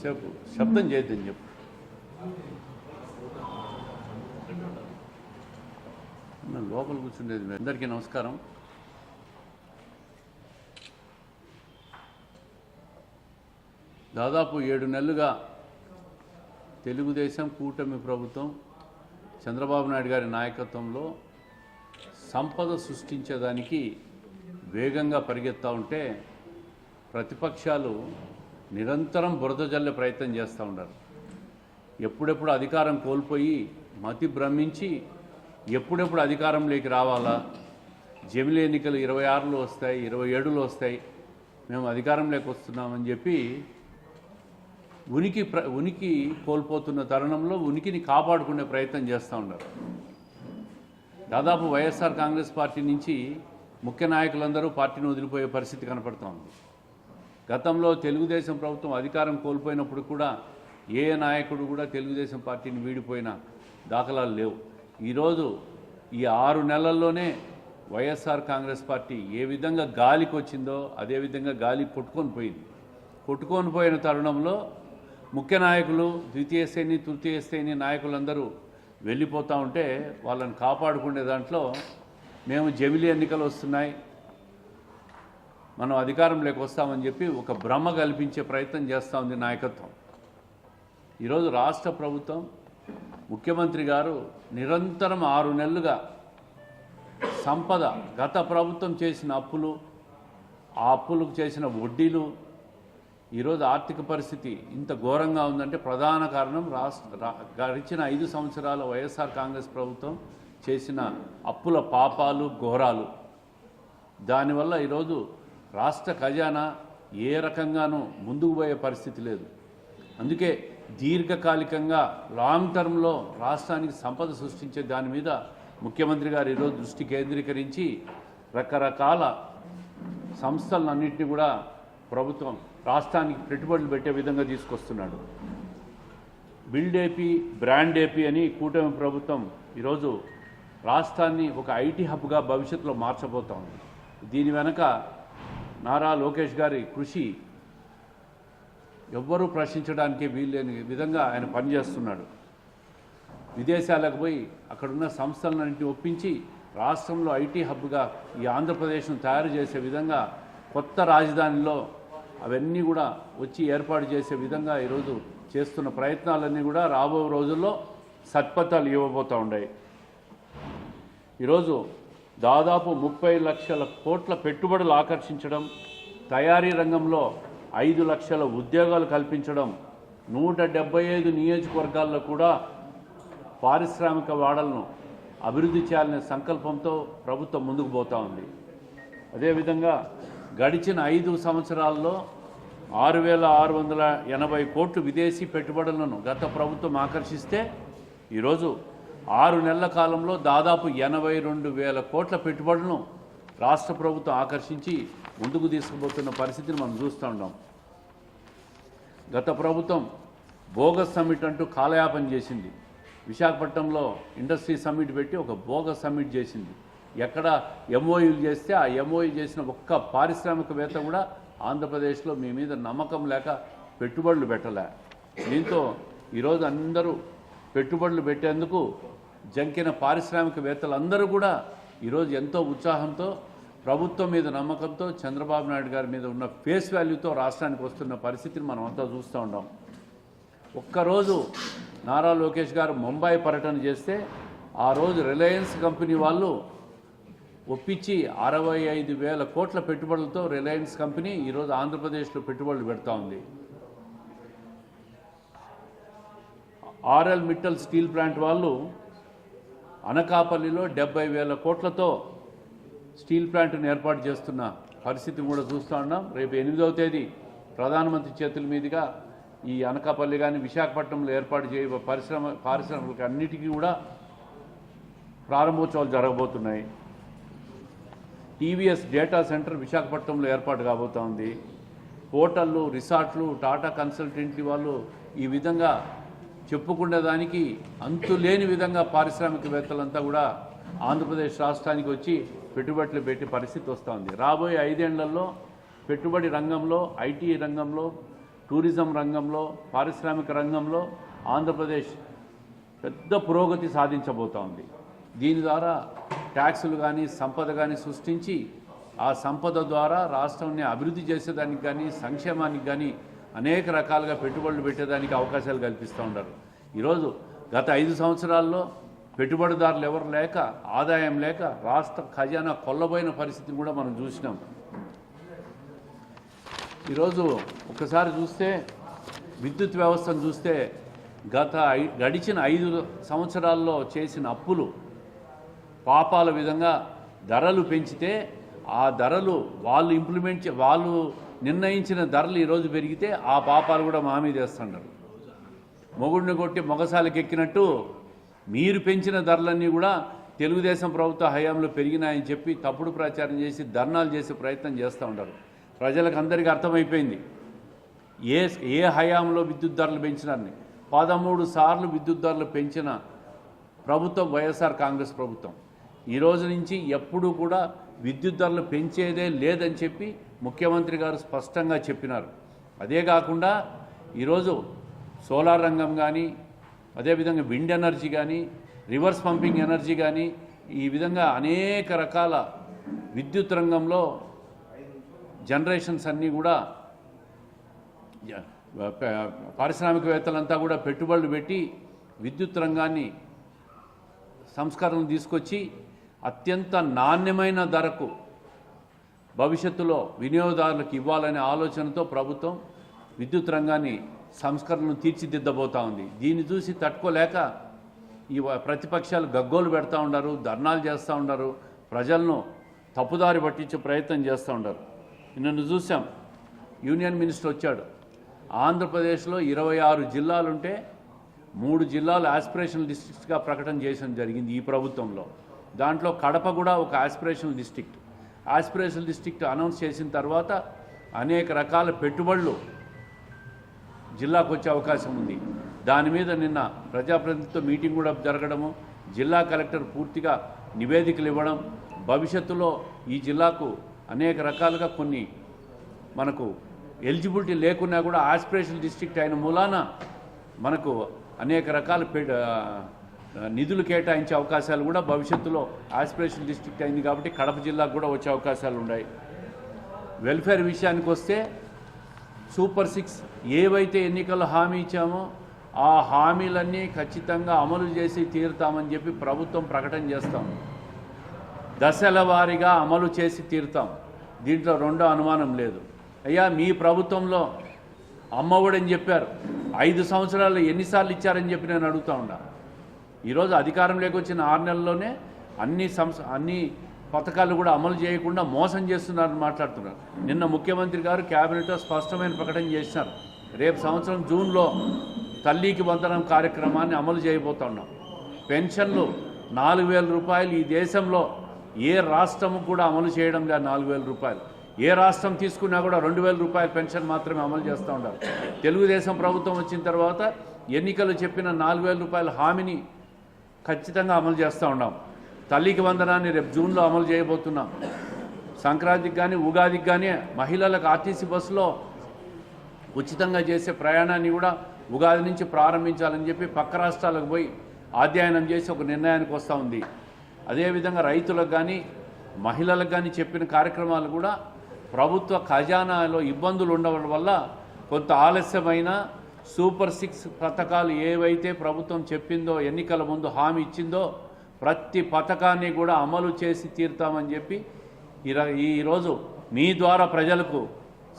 చెప్పు శబ్దం చేయొద్దని చెప్పు. లోపల కూర్చుండేది అందరికీ నమస్కారం. దాదాపు ఏడు నెలలుగా తెలుగుదేశం కూటమి ప్రభుత్వం చంద్రబాబు నాయుడు గారి నాయకత్వంలో సంపద సృష్టించేదానికి వేగంగా పరిగెత్తా ఉంటే ప్రతిపక్షాలు నిరంతరం బురద జల్లే ప్రయత్నం చేస్తూ ఉన్నారు ఎప్పుడెప్పుడు అధికారం కోల్పోయి మతి భ్రమించి ఎప్పుడెప్పుడు అధికారంలోకి రావాలా? జమిలి ఎన్నికలు ఇరవై ఆరులో వస్తాయి ఇరవై ఏడులో వస్తాయి. మేము అధికారంలోకి వస్తున్నామని చెప్పి ఉనికి ప్ర ఉనికి కోల్పోతున్న తరుణంలో ఉనికిని కాపాడుకునే ప్రయత్నం చేస్తూ ఉన్నారు దాదాపు వైఎస్ఆర్ కాంగ్రెస్ పార్టీ నుంచి ముఖ్య నాయకులందరూ పార్టీని వదిలిపోయే పరిస్థితి కనపడుతోంది. గతంలో తెలుగుదేశం ప్రభుత్వం అధికారం కోల్పోయినప్పుడు కూడా ఏ నాయకుడు కూడా తెలుగుదేశం పార్టీని వీడిపోయిన దాఖలాలు లేవు. ఈరోజు ఈ ఆరు నెలల్లోనే వైఎస్ఆర్ కాంగ్రెస్ పార్టీ ఏ విధంగా గాలికి వచ్చిందో అదే విధంగా గాలి కొట్టుకొని పోయింది. కొట్టుకొని పోయిన తరుణంలో ముఖ్య నాయకులు ద్వితీయ శ్రేణి తృతీయ శ్రేణి నాయకులందరూ వెళ్ళిపోతూ ఉంటే వాళ్ళని కాపాడుకునే దాంట్లో మేము జమిలి ఎన్నికలు వస్తున్నాయి. మనం అధికారంలోకి వస్తామని చెప్పి ఒక భ్రమ కల్పించే ప్రయత్నం చేస్తూ ఉంది నాయకత్వం. ఈరోజు రాష్ట్ర ప్రభుత్వం ముఖ్యమంత్రి గారు నిరంతరం ఆరు నెలలుగా సంపద గత ప్రభుత్వం చేసిన అప్పులు ఆ అప్పులకు చేసిన వడ్డీలు ఈరోజు ఆర్థిక పరిస్థితి ఇంత ఘోరంగా ఉందంటే ప్రధాన కారణం రాష్ట్ర గడిచిన ఐదు సంవత్సరాల వైఎస్ఆర్ కాంగ్రెస్ ప్రభుత్వం చేసిన అప్పుల పాపాలు ఘోరాలు. దానివల్ల ఈరోజు రాష్ట్ర ఖజానా ఏ రకంగానూ ముందుకు పోయే పరిస్థితి లేదు. అందుకే దీర్ఘకాలికంగా లాంగ్ టర్మ్లో రాష్ట్రానికి సంపద సృష్టించే దాని మీద ముఖ్యమంత్రి గారు ఈరోజు దృష్టి కేంద్రీకరించి రకరకాల సంస్థలన్నింటినీ కూడా ప్రభుత్వం రాష్ట్రానికి పెట్టుబడులు పెట్టే విధంగా తీసుకొస్తున్నాడు. బిల్డ్ ఏపీ బ్రాండ్ ఏపీ అని కూటమి ప్రభుత్వం ఈరోజు రాష్ట్రాన్ని ఒక ఐటీ హబ్గా భవిష్యత్తులో మార్చబోతా ఉంది దీని వెనక నారా లోకేష్ గారి కృషి ఎవ్వరూ ప్రశ్నించడానికి వీల్లేని విధంగా ఆయన పనిచేస్తున్నాడు. విదేశాలకు పోయి అక్కడున్న సంస్థలన్నింటినీ ఒప్పించి రాష్ట్రంలో ఐటీ హబ్గా ఈ ఆంధ్రప్రదేశ్ను తయారు చేసే విధంగా కొత్త రాజధానిలో అవన్నీ కూడా వచ్చి ఏర్పాటు చేసే విధంగా ఈరోజు చేస్తున్న ప్రయత్నాలన్నీ కూడా రాబో రోజుల్లో సత్పథాలు ఇవ్వబోతూ ఉన్నాయి. ఈరోజు దాదాపు ముప్పై లక్షల కోట్ల పెట్టుబడులు ఆకర్షించడం తయారీ రంగంలో ఐదు లక్షల ఉద్యోగాలు కల్పించడం నూట డెబ్బై ఐదు నియోజకవర్గాల్లో కూడా పారిశ్రామిక వాడలను అభివృద్ధి చేయాలనే సంకల్పంతో ప్రభుత్వం ముందుకు పోతూ ఉంది. అదేవిధంగా గడిచిన ఐదు సంవత్సరాల్లో ఆరు వేల ఆరు వందల ఎనభై కోట్లు విదేశీ పెట్టుబడులను గత ప్రభుత్వం ఆకర్షిస్తే ఈరోజు ఆరు నెలల కాలంలో దాదాపు ఎనభై రెండు వేల కోట్ల పెట్టుబడులను రాష్ట్ర ప్రభుత్వం ఆకర్షించి ముందుకు తీసుకుపోతున్న పరిస్థితిని మనం చూస్తూ ఉన్నాం. గత ప్రభుత్వం బోగస్ సమ్మిట్ అంటూ కాలయాపన చేసింది. విశాఖపట్నంలో ఇండస్ట్రీ సమ్మిట్ పెట్టి ఒక బోగస్ సమ్మిట్ చేసింది. ఎక్కడ ఎంఓయూలు చేస్తే ఆ ఎంఓయూ చేసిన ఒక్క పారిశ్రామికవేత్త కూడా ఆంధ్రప్రదేశ్లో మీ మీద నమ్మకం లేక పెట్టుబడులు పెట్టలే. దీంతో ఈరోజు అందరూ పెట్టుబడులు పెట్టేందుకు జంకిన పారిశ్రామికవేత్తలందరూ కూడా ఈరోజు ఎంతో ఉత్సాహంతో ప్రభుత్వం మీద నమ్మకంతో చంద్రబాబు నాయుడు గారి మీద ఉన్న ఫేస్ వాల్యూతో రాష్ట్రానికి వస్తున్న పరిస్థితిని మనం అంతా చూస్తూ ఉన్నాం. ఒక్కరోజు నారా లోకేష్ గారు ముంబై పర్యటన చేస్తే ఆ రోజు రిలయన్స్ కంపెనీ వాళ్ళు ఒప్పించి అరవై ఐదు వేల కోట్ల పెట్టుబడులతో రిలయన్స్ కంపెనీ ఈరోజు ఆంధ్రప్రదేశ్లో పెట్టుబడులు పెడతా ఉంది. ఆర్ఎల్ మిట్టల్ స్టీల్ ప్లాంట్ వాళ్ళు అనకాపల్లిలో డెబ్బై వేల కోట్లతో స్టీల్ ప్లాంట్ను ఏర్పాటు చేస్తున్న పరిస్థితి కూడా చూస్తూ ఉన్నాం. రేపు ఎనిమిదవ తేదీ ప్రధానమంత్రి చేతుల మీదుగా ఈ అనకాపల్లి కానీ విశాఖపట్నంలో ఏర్పాటు చేయ పరిశ్రమ పారిశ్రామికలకు అన్నిటికీ కూడా ప్రారంభోత్సవాలు జరగబోతున్నాయి. టీవీఎస్ డేటా సెంటర్ విశాఖపట్నంలో ఏర్పాటు కాబోతోంది హోటళ్ళు రిసార్ట్లు టాటా కన్సల్టెంట్లీ వాళ్ళు ఈ విధంగా చెప్పుకునే దానికి అంతు లేని విధంగా పారిశ్రామికవేత్తలంతా కూడా ఆంధ్రప్రదేశ్ రాష్ట్రానికి వచ్చి పెట్టుబడులు పెట్టే పరిస్థితి వస్తూ ఉంది. రాబోయే ఐదేళ్ళలో పెట్టుబడి రంగంలో ఐటీ రంగంలో టూరిజం రంగంలో పారిశ్రామిక రంగంలో ఆంధ్రప్రదేశ్ పెద్ద పురోగతి సాధించబోతోంది దీని ద్వారా ట్యాక్సులు కానీ సంపద కానీ సృష్టించి ఆ సంపద ద్వారా రాష్ట్రాన్ని అభివృద్ధి చేసేదానికి కానీ సంక్షేమానికి కానీ అనేక రకాలుగా పెట్టుబడులు పెట్టేదానికి అవకాశాలు కల్పిస్తూ ఉంటారు ఈరోజు గత ఐదు సంవత్సరాల్లో పెట్టుబడిదారులు ఎవరు లేక ఆదాయం లేక రాష్ట్ర ఖజానా కొల్లబోయిన పరిస్థితిని కూడా మనం చూసినాం. ఈరోజు ఒకసారి చూస్తే విద్యుత్ వ్యవస్థను చూస్తే గత గడిచిన ఐదు సంవత్సరాల్లో చేసిన అప్పులు పాపాల విధంగా ధరలు పెంచితే ఆ ధరలు వాళ్ళు ఇంప్లిమెంట్ చే- వాళ్ళు నిర్ణయించిన ధరలు ఈరోజు పెరిగితే ఆ పాపాలు కూడా మా మీద మొగుడిని కొట్టి మొగసాలకి ఎక్కినట్టు మీరు పెంచిన ధరలన్నీ కూడా తెలుగుదేశం ప్రభుత్వ హయాంలో పెరిగినాయని చెప్పి తప్పుడు ప్రచారం చేసి ధర్నాలు చేసే ప్రయత్నం చేస్తూ ఉంటారు ప్రజలకు అందరికీ అర్థమైపోయింది. ఏ ఏ హయాంలో విద్యుత్ ధరలు పెంచినారని. పదమూడు సార్లు విద్యుత్ ధరలు పెంచిన ప్రభుత్వం వైఎస్ఆర్ కాంగ్రెస్ ప్రభుత్వం. ఈ రోజు నుంచి ఎప్పుడూ కూడా విద్యుత్ ధరలు పెంచేదే లేదని చెప్పి ముఖ్యమంత్రి గారు స్పష్టంగా చెప్పినారు. అదే కాకుండా ఈరోజు సోలార్ రంగం కానీ అదేవిధంగా విండ్ ఎనర్జీ కానీ రివర్స్ పంపింగ్ ఎనర్జీ కానీ ఈ విధంగా అనేక రకాల విద్యుత్ రంగంలో జనరేషన్స్ అన్నీ కూడా పారిశ్రామికవేత్తలంతా కూడా పెట్టుబడులు పెట్టి విద్యుత్ రంగాన్ని సంస్కరణలు తీసుకొచ్చి అత్యంత నాణ్యమైన ధరకు భవిష్యత్తులో వినియోగదారులకు ఇవ్వాలనే ఆలోచనతో ప్రభుత్వం విద్యుత్ రంగాన్ని సంస్కరణలు తీర్చిదిద్దబోతా ఉంది. దీన్ని చూసి తట్టుకోలేక ఈ ప్రతిపక్షాలు గగ్గోలు పెడతా ఉండరు ధర్నాలు చేస్తూ ఉండరు ప్రజలను తప్పుదారి పట్టించే ప్రయత్నం చేస్తూ ఉండరు. నిన్ను చూసాం యూనియన్ మినిస్టర్ వచ్చాడు. ఆంధ్రప్రదేశ్లో ఇరవై ఆరు జిల్లాలుంటే మూడు జిల్లాలు ఆస్పిరేషనల్ డిస్ట్రిక్ట్స్గా ప్రకటన చేయడం జరిగింది ఈ ప్రభుత్వంలో. దాంట్లో కడప కూడా ఒక aspirational district aspirational district announce చేసిన తర్వాత అనేక రకాల పెట్టుబడులు జిల్లాకు వచ్చే అవకాశం ఉంది. దాని మీద నిన్న ప్రజాప్రతినిధితో మీటింగ్ కూడా జరగడము జిల్లా కలెక్టర్ పూర్తిగా నివేదికలు ఇవ్వడం భవిష్యత్తులో ఈ జిల్లాకు అనేక రకాలుగా కొన్ని మనకు ఎలిజిబిలిటీ లేకున్నా కూడా ఆస్పిరేషనల్ డిస్ట్రిక్ట్ అయిన మూలాన మనకు అనేక రకాల పె నిధులు కేటాయించే అవకాశాలు కూడా భవిష్యత్తులో ఆస్పిరేషన్ డిస్ట్రిక్ట్ అయింది కాబట్టి కడప జిల్లాకు కూడా వచ్చే అవకాశాలు ఉన్నాయి. వెల్ఫేర్ విషయానికి వస్తే సూపర్ సిక్స్ ఏవైతే ఎన్నికల్లో హామీ ఇచ్చామో ఆ హామీలన్నీ ఖచ్చితంగా అమలు చేసి తీరుతామని చెప్పి ప్రభుత్వం ప్రకటన చేస్తాం. దశల వారీగా అమలు చేసి తీరుతాం. దీంట్లో రెండో అనుమానం లేదు. అయ్యా మీ ప్రభుత్వంలో అమ్మఒడని చెప్పారు. ఐదు సంవత్సరాలు ఎన్నిసార్లు ఇచ్చారని చెప్పి నేను అడుగుతా ఉన్నా. ఈరోజు అధికారంలోకి వచ్చిన ఆరు నెలల్లోనే అన్ని సంస్థ అన్ని పథకాలు కూడా అమలు చేయకుండా మోసం చేస్తున్నారని మాట్లాడుతున్నారు. నిన్న ముఖ్యమంత్రి గారు క్యాబినెట్లో స్పష్టమైన ప్రకటన చేసినారు రేపు సంవత్సరం జూన్లో తల్లికి వందనం కార్యక్రమాన్ని అమలు చేయబోతున్నాం. పెన్షన్లు నాలుగు వేల రూపాయలు ఈ దేశంలో ఏ రాష్ట్రము కూడా అమలు చేయడం లేదు నాలుగు వేల రూపాయలు. ఏ రాష్ట్రం తీసుకున్నా కూడా రెండు వేల రూపాయల పెన్షన్ మాత్రమే అమలు చేస్తూ ఉండాలి తెలుగుదేశం ప్రభుత్వం వచ్చిన తర్వాత ఎన్నికలు చెప్పిన నాలుగు వేల రూపాయల హామీని ఖచ్చితంగా అమలు చేస్తూ ఉన్నాం. తల్లికి వందనాన్ని రేపు జూన్లో అమలు చేయబోతున్నాం. సంక్రాంతికి కానీ ఉగాదికి కానీ మహిళలకు ఆర్టీసీ బస్సులో ఉచితంగా చేసే ప్రయాణాన్ని కూడా ఉగాది నుంచి ప్రారంభించాలని చెప్పి పక్క రాష్ట్రాలకు పోయి అధ్యయనం చేసి ఒక నిర్ణయానికి వస్తూ ఉంది. అదేవిధంగా రైతులకు కానీ మహిళలకు కానీ చెప్పిన కార్యక్రమాలు కూడా ప్రభుత్వ ఖజానాలో ఇబ్బందులు ఉండడం వల్ల కొంత ఆలస్యమైన సూపర్ సిక్స్ పథకాలు ఏవైతే ప్రభుత్వం చెప్పిందో ఎన్నికల ముందు హామీ ఇచ్చిందో ప్రతి పథకాన్ని కూడా అమలు చేసి తీరుతామని చెప్పి ఈరోజు మీ ద్వారా ప్రజలకు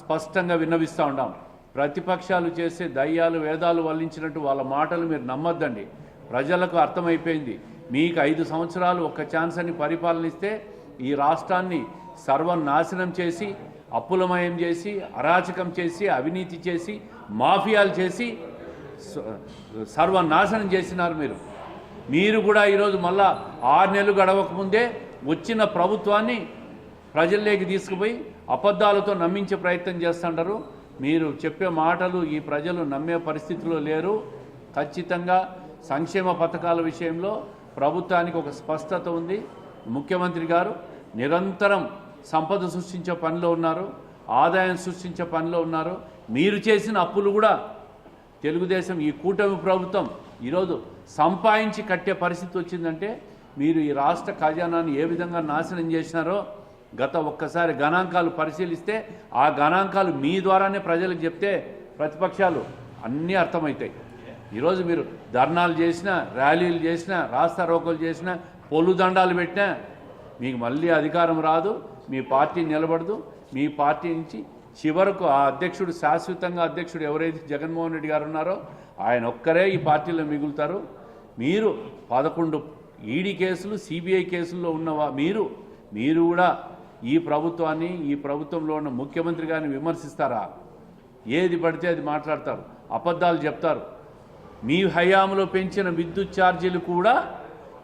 స్పష్టంగా విన్నవిస్తూ ఉన్నాం. ప్రతిపక్షాలు చేసే దయ్యాలు వేదాలు వల్లించినట్టు వాళ్ళ మాటలు మీరు నమ్మొద్దండి. ప్రజలకు అర్థమైపోయింది. మీకు ఐదు సంవత్సరాలు ఒక్క ఛాన్స్ అని పరిపాలనిస్తే ఈ రాష్ట్రాన్ని సర్వనాశనం చేసి అప్పులమయం చేసి అరాచకం చేసి అవినీతి చేసి మాఫియాలు చేసి సర్వనాశనం చేసినారు మీరు. మీరు కూడా ఈరోజు మళ్ళా ఆరు నెలలు గడవక ముందే వచ్చిన ప్రభుత్వాన్ని ప్రజల్లోకి తీసుకుపోయి అబద్ధాలతో నమ్మించే ప్రయత్నం చేస్తుంటారు. మీరు చెప్పే మాటలు ఈ ప్రజలు నమ్మే పరిస్థితిలో లేరు. ఖచ్చితంగా సంక్షేమ పథకాల విషయంలో ప్రభుత్వానికి ఒక స్పష్టత ఉంది. ముఖ్యమంత్రి గారు నిరంతరం సంపద సృష్టించే పనిలో ఉన్నారు. ఆదాయం సృష్టించే పనిలో ఉన్నారు. మీరు చేసిన అప్పులు కూడా తెలుగుదేశం ఈ కూటమి ప్రభుత్వం ఈరోజు సంపాదించి కట్టే పరిస్థితి వచ్చిందంటే మీరు ఈ రాష్ట్ర ఖజానాన్ని ఏ విధంగా నాశనం చేసినారో గత ఒక్కసారి గణాంకాలు పరిశీలిస్తే ఆ గణాంకాలు మీ ద్వారానే ప్రజలకు చెప్తే ప్రతిపక్షాలు అన్నీ అర్థమవుతాయి. ఈరోజు మీరు ధర్నాలు చేసినా ర్యాలీలు చేసినా రాస్తా రోకలు చేసినా పొల్లు దండాలు పెట్టినా మీకు మళ్ళీ అధికారం రాదు మీ పార్టీ నిలబడదు మీ పార్టీ నుంచి చివరకు ఆ అధ్యక్షుడు శాశ్వతంగా అధ్యక్షుడు ఎవరైతే జగన్మోహన్ రెడ్డి గారు ఉన్నారో ఆయన ఒక్కరే ఈ పార్టీలో మిగులుతారు. మీరు పదకొండు ఈడీ కేసులు సిబిఐ కేసుల్లో ఉన్నవా మీరు మీరు కూడా ఈ ప్రభుత్వాన్ని ఈ ప్రభుత్వంలో ఉన్న ముఖ్యమంత్రి గారిని విమర్శిస్తారా? ఏది పడితే అది మాట్లాడతారు అబద్ధాలు చెప్తారు. మీ హయాంలో పెంచిన విద్యుత్ ఛార్జీలు కూడా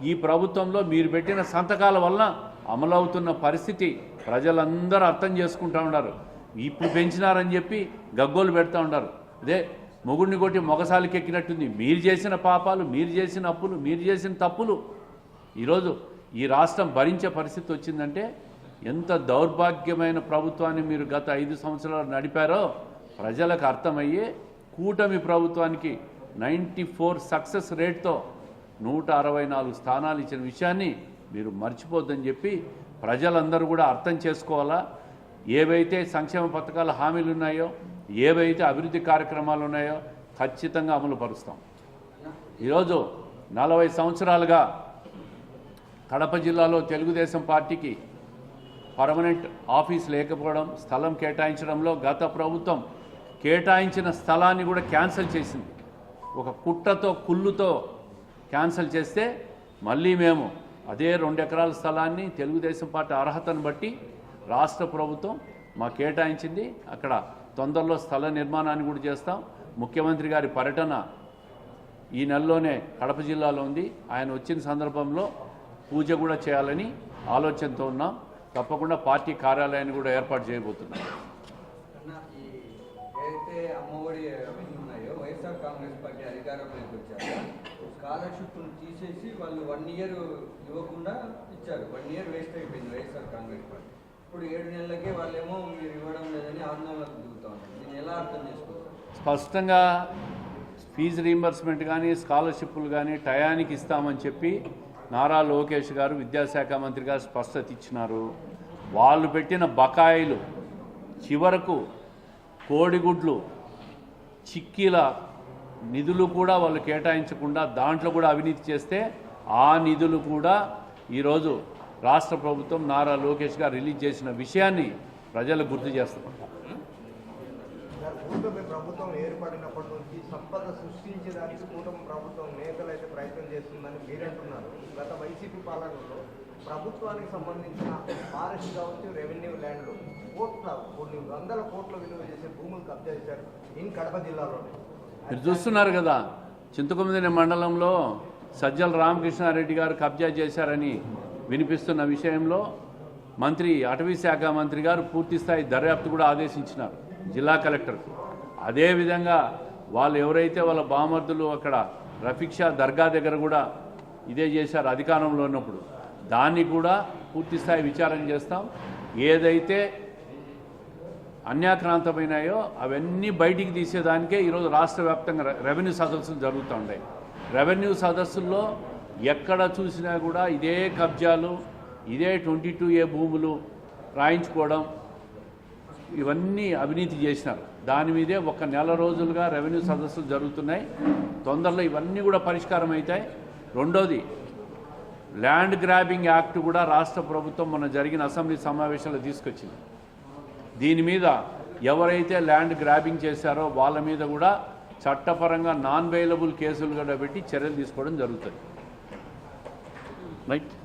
ఈ ప్రభుత్వంలో మీరు పెట్టిన సంతకాల వలన అమలవుతున్న పరిస్థితి ప్రజలందరూ అర్థం చేసుకుంటా ఉన్నారు. ఇప్పుడు పెంచినారని చెప్పి గగ్గోలు పెడతా ఉన్నారు అదే మొగుడిని కొట్టి మొగసాలకి ఎక్కినట్టుంది. మీరు చేసిన పాపాలు మీరు చేసిన అప్పులు మీరు చేసిన తప్పులు. ఈరోజు ఈ రాష్ట్రం భరించే పరిస్థితి వచ్చిందంటే ఎంత దౌర్భాగ్యమైన ప్రభుత్వాన్ని మీరు గత ఐదు సంవత్సరాలు నడిపారో ప్రజలకు అర్థమయ్యే కూటమి ప్రభుత్వానికి నైంటీ ఫోర్ సక్సెస్ రేట్తో నూట అరవై నాలుగు స్థానాలు ఇచ్చిన విషయాన్ని మీరు మర్చిపోద్దని చెప్పి ప్రజలందరూ కూడా అర్థం చేసుకోవాలా? ఏవైతే సంక్షేమ పథకాల హామీలు ఉన్నాయో ఏవైతే అభివృద్ధి కార్యక్రమాలు ఉన్నాయో ఖచ్చితంగా అమలు పరుస్తాం. ఈరోజు నలభై సంవత్సరాలుగా కడప జిల్లాలో తెలుగుదేశం పార్టీకి పర్మనెంట్ ఆఫీస్ లేకపోవడం స్థలం కేటాయించడంలో గత ప్రభుత్వం కేటాయించిన స్థలాన్ని కూడా క్యాన్సిల్ చేసింది. ఒక కుట్రతో కుళ్ళుతో క్యాన్సిల్ చేస్తే మళ్ళీ మేము అదే రెండు ఎకరాల స్థలాన్ని తెలుగుదేశం పార్టీ అర్హతను బట్టి రాష్ట్ర ప్రభుత్వం మా కేటాయించింది. అక్కడ తొందరలో స్థల నిర్మాణాన్ని కూడా చేస్తాం. ముఖ్యమంత్రి గారి పర్యటన ఈ నెలలోనే కడప జిల్లాలో ఉంది. ఆయన వచ్చిన సందర్భంలో పూజ కూడా చేయాలని ఆలోచనతో ఉన్నాం. తప్పకుండా పార్టీ కార్యాలయాన్ని కూడా ఏర్పాటు చేయబోతున్నాం. అన్న, తీసేసి వాళ్ళు వన్ ఇయర్ ఇవ్వకుండా ఇచ్చారు. వన్ ఇయర్ వేస్ట్ అయిపోయింది వైఎస్ఆర్ కాంగ్రెస్ పార్టీ. ఇప్పుడు ఏడు నెలలకే వాళ్ళేమో మీరు ఇవ్వడం లేదని ఆందోళనకు దిగుతా దీన్ని ఎలా అర్థం చేసుకోవచ్చు స్పష్టంగా ఫీజు రీంబర్స్మెంట్ కానీ స్కాలర్షిప్లు కానీ టయానికి ఇస్తామని చెప్పి నారా లోకేష్ గారు విద్యాశాఖ మంత్రి గారు స్పష్టత ఇచ్చినారు. వాళ్ళు పెట్టిన బకాయిలు చివరకు కోడిగుడ్లు చిక్కీల నిధులు కూడా వాళ్ళు కేటాయించకుండా దాంట్లో కూడా అవినీతి చేస్తే ఆ నిధులు కూడా ఈరోజు రాష్ట్ర ప్రభుత్వం నారా లోకేష్ గారు రిలీజ్ చేసిన విషయాన్ని ప్రజలకు గుర్తు చేస్తున్నారు. కూటమి ప్రభుత్వం ఏర్పడినప్పటి నుంచి సంపద సృష్టించడానికి కూటమి ప్రభుత్వం నేతలు అయితే ప్రయత్నం చేస్తుందని మీరంటున్నారు. గత వైసీపీ పాలనలో ప్రభుత్వానికి సంబంధించిన ఫారెస్ట్ కావచ్చు రెవెన్యూ ల్యాండ్లు కోట్ల కొన్ని వందల కోట్ల విలువ చేసే భూములు కబ్జా చేశారు ఇన్ కడప జిల్లాలోనే. మీరు చూస్తున్నారు కదా చింతకొమ్మిదిని మండలంలో సజ్జల రామకృష్ణారెడ్డి గారు కబ్జా చేశారని వినిపిస్తున్న విషయంలో మంత్రి అటవీ శాఖ మంత్రి గారు పూర్తిస్థాయి దర్యాప్తు కూడా ఆదేశించినారు జిల్లా కలెక్టర్కు. అదేవిధంగా వాళ్ళు ఎవరైతే వాళ్ళ బామర్దులు అక్కడ రఫిక్షా దర్గా దగ్గర కూడా ఇదే చేశారు అధికారంలో ఉన్నప్పుడు దాన్ని కూడా పూర్తిస్థాయి విచారణ చేస్తాం. ఏదైతే అన్యాక్రాంతమైనాయో అవన్నీ బయటికి తీసేదానికే ఈరోజు రాష్ట్ర వ్యాప్తంగా రెవెన్యూ సదస్సులు జరుగుతూ ఉన్నాయి. రెవెన్యూ సదస్సుల్లో ఎక్కడ చూసినా కూడా ఇదే కబ్జాలు ఇదే ట్వంటీ టూ ఏ భూములు రాయించుకోవడం ఇవన్నీ అవినీతి చేసినారు. దాని మీదే ఒక నెల రోజులుగా రెవెన్యూ సదస్సులు జరుగుతున్నాయి. తొందరలో ఇవన్నీ కూడా పరిష్కారం అవుతాయి. రెండోది ల్యాండ్ గ్రాబింగ్ యాక్ట్ కూడా రాష్ట్ర ప్రభుత్వం మొన్న జరిగిన అసెంబ్లీ సమావేశంలో తీసుకొచ్చింది. దీని మీద ఎవరైతే ల్యాండ్ గ్రాబింగ్ చేశారో వాళ్ళ మీద కూడా చట్టపరంగా నాన్ వేలబుల్ కేసులు కూడా పెట్టి చర్యలు తీసుకోవడం జరుగుతుంది. right?